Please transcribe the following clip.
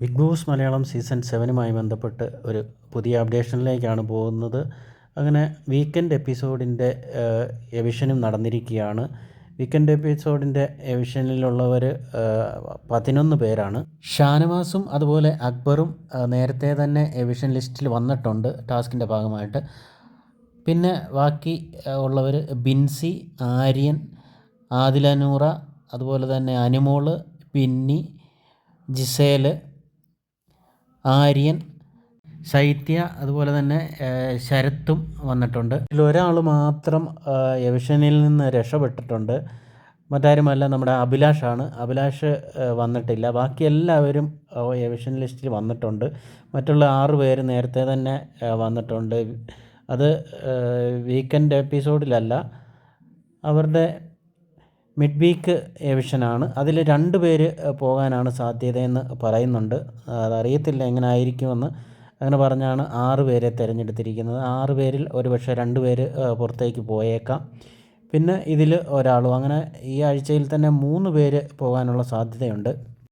Big boss Malayalam season സെവനുമായി ബന്ധപ്പെട്ട് ഒരു പുതിയ അപ്ഡേഷനിലേക്കാണ് പോകുന്നത്. അങ്ങനെ വീക്കെൻഡ് എപ്പിസോഡിന്റെ എവിഷനും നടന്നിരിക്കുകയാണ്. വീക്കെൻഡ് എപ്പിസോഡിന്റെ എവിഷനിലുള്ളവർ പതിനൊന്ന് പേരാണ്. ഷാനവാസും അതുപോലെ അക്ബറും നേരത്തെ തന്നെ എവിഷൻ ലിസ്റ്റിൽ വന്നിട്ടുണ്ട് ടാസ്കിന്റെ ഭാഗമായിട്ട്. പിന്നെ ബാക്കി ഉള്ളവർ ബിൻസി ആര്യൻ ആദിലനൂറ അതുപോലെ തന്നെ അനുമോൾ പിന്നി ജിസേൽ ആര്യൻ ശൈത്യ അതുപോലെ തന്നെ ശരത്തും വന്നിട്ടുണ്ട്. ഇതിലൊരാൾ മാത്രം എവിഷനിൽ നിന്ന് രക്ഷപ്പെട്ടിട്ടുണ്ട്. മറ്റാരുമല്ല നമ്മുടെ അഭിലാഷാണ്. അഭിലാഷ് വന്നിട്ടില്ല. ബാക്കി എല്ലാവരും എവിഷൻ ലിസ്റ്റിൽ വന്നിട്ടുണ്ട്. മറ്റുള്ള ആറ് പേര് നേരത്തെ തന്നെ വന്നിട്ടുണ്ട്. അത് വീക്കെൻഡ് എപ്പിസോഡിലല്ല. അവരുടെ മിഡ് വീക്ക് എവിഷനാണ് അതിൽ രണ്ട് പേര് പോകാനാണ് സാധ്യതയെന്ന് പറയുന്നുണ്ട്. അതറിയത്തില്ല എങ്ങനെ ആയിരിക്കുമെന്ന് അങ്ങനെ പറഞ്ഞാണ് ആറ് പേരെ തിരഞ്ഞെടുത്തിരിക്കുന്നത്. ആറ് പേരിൽ ഒരുപക്ഷെ രണ്ട് പേര് പുറത്തേക്ക് പോയേക്കാം. പിന്നെ ഇതിൽ ഒരാളും. അങ്ങനെ ഈ ആഴ്ചയിൽ തന്നെ മൂന്ന് പേര് പോകാനുള്ള സാധ്യതയുണ്ട്.